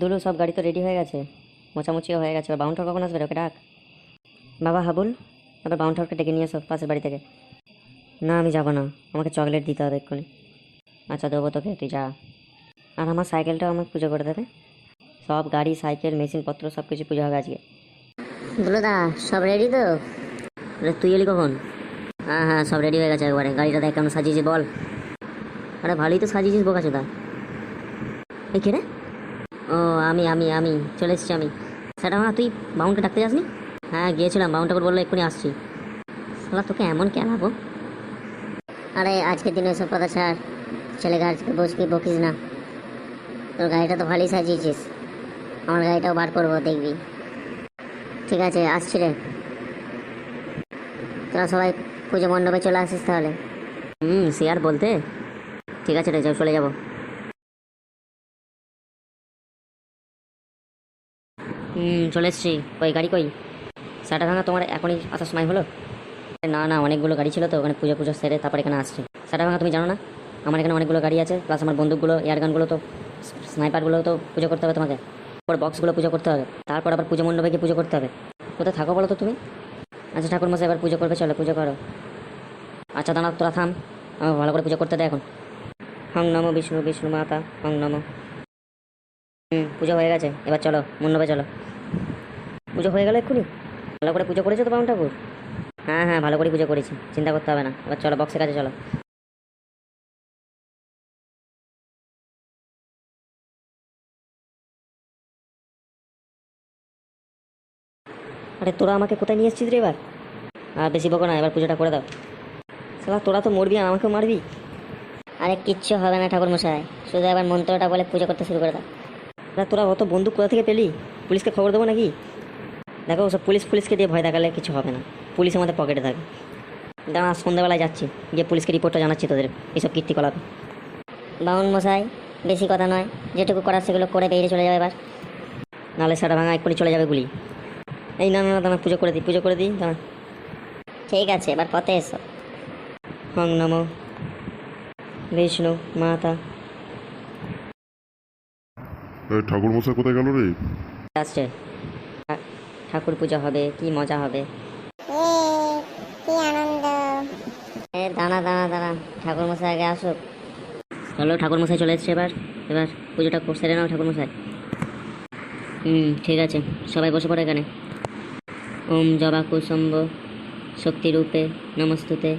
দুলু, সব গাড়ি তো রেডি হয়ে গেছে। মোচামুচিও হয়ে গেছে। বাউন্টার কখন আসবে? ওকে ডাক? বাবা, হাবুল, এবার বাউন্টারকে ডেকে নিয়ে এসো পাশের বাড়ি থেকে। না, আমি যাব না। আমাকে চকলেট দিতে হবে এক্ষুনি। আচ্ছা দেবো তোকে, তুই যা। আর আমার সাইকেলটাও আমাকে পুজো করে দেবে সব গাড়ি সাইকেল মেশিনপত্র সব কিছু পুজো হবে আজকে। দুলুদা, সব রেডি তো? তুই এলি কখন? হ্যাঁ হ্যাঁ সব রেডি হয়ে গেছে একবারে। গাড়িটা দেখ কেমন সাজিয়েছি, বল। আরে, ভালোই তো সাজিয়েছিস বোকাচোদা। এই কে রে? ও আমি আমি আমি। চলে এসেছি আমি। সেটা তুই বাউন্ডকে ডাকতে যাসনি? হ্যাঁ গিয়েছিলাম। বাউন্ডার বলল এক্ষুনি আসছি। শালা তোকে এমন কেলাবো আরে আজকের দিনে সব কথা ছাড়। ছেলে আজকে বসবি বকিস না। তোর গাড়িটা তো ভালোই সাজিয়েছিস। আমার গাড়িটাও বার করব দেখবি। ঠিক আছে আসছি রে। তোরা সবাই পুজো মণ্ডপে চলে আসিস তাহলে। হুম সে আর বলতে? ঠিক আছে রে চলে যাব। চলে এসছি কই, গাড়ি কই? সাটা ভাঙা তোমার এখনই আসার সময় হলো? না না, অনেকগুলো গাড়ি ছিল তো, ওখানে পুজো পুজো সেরে তারপর এখানে আসছে। সাটা ভাঙা তুমি জানো না? আমার এখানে অনেকগুলো গাড়ি আছে প্লাস আমার বন্দুকগুলো এয়ারগানগুলো তো স্নাইপারগুলো তো পুজো করতে হবে তোমাকে। তারপর বক্সগুলো পুজো করতে হবে। তারপর আবার পুজো মণ্ডপে গিয়ে পুজো করতে হবে। কোথায় থাকো বলো তো তুমি? আচ্ছা ঠাকুর মশাই এবার পুজো করবে, চলো, পুজো করো। আচ্ছা দাঁড়া তোরা থাম। আমাকে ভালো করে পুজো করতে দে এখন। হং নম, বিষ্ণু বিষ্ণু মাতা, হং নম। হুম, পুজো হয়ে গেছে। এবার চলো মণ্ডপে চলো। পুজো হয়ে গেল এক্ষুনি? ভালো করে পুজো করেছ তো বামন ঠাকুর? হ্যাঁ হ্যাঁ ভালো করে পুজো করেছি। চিন্তা করতে হবে না। এবার চলো বক্সের কাছে চলো। আরে, তোরা আমাকে কোথায় নিয়ে এসেছিস রে এবার? আর বেশি বকো না, এবার পুজোটা করে দাও। সালা তোরা তো মরবি, আমাকেও মারবি? আরে, কিচ্ছু হবে না ঠাকুর মশাই শুধু এবার মন্ত্রটা বলে পুজো করতে শুরু করে দাও। না, তোরা অত বন্দুক কোথা থেকে পেলি? পুলিশকে খবর দেবো নাকি? দেখো সব পুলিশ পুলিশকে দিয়ে ভয় দেখালে কিছু হবে না। পুলিশ আমাদের পকেটে থাকে। দাঁড়া, সন্ধ্যাবেলায় যাচ্ছি। গিয়ে পুলিশকে রিপোর্টটা জানাচ্ছি তোদের এইসব কীর্তিকলাপ। বাউন মশাই, বেশি কথা নয়, যেটুকু করার সেগুলো করে বেরিয়ে চলে যাবে এবার। নাহলে সেটা ভাঙা এক্ষুনি চলে যাবে গুলি। এই না না, দাঁড়া, পুজো করে দিই, পুজো করে দিই, দাঁড়া। ঠিক আছে, এবার পথে এসো। হং নম। বিষ্ণু, মাতা। ঠাকুর মশাই কোথায় গেল রে? আসছে। ঠাকুর পুজো হবে কি মজা হবে। কি আনন্দ। এ দাঁড়া দাঁড়া দাঁড়া ঠাকুর মশাই আগে আসুক। চলো ঠাকুর মশাই চলে এসছে এবার। এবার পুজোটা সেরে নাও ঠাকুর মশাই। হুম ঠিক আছে। সবাই বসে পড়ো এখানে। ওম জবা কুসম্ব শক্তিরূপে নমস্তুতে।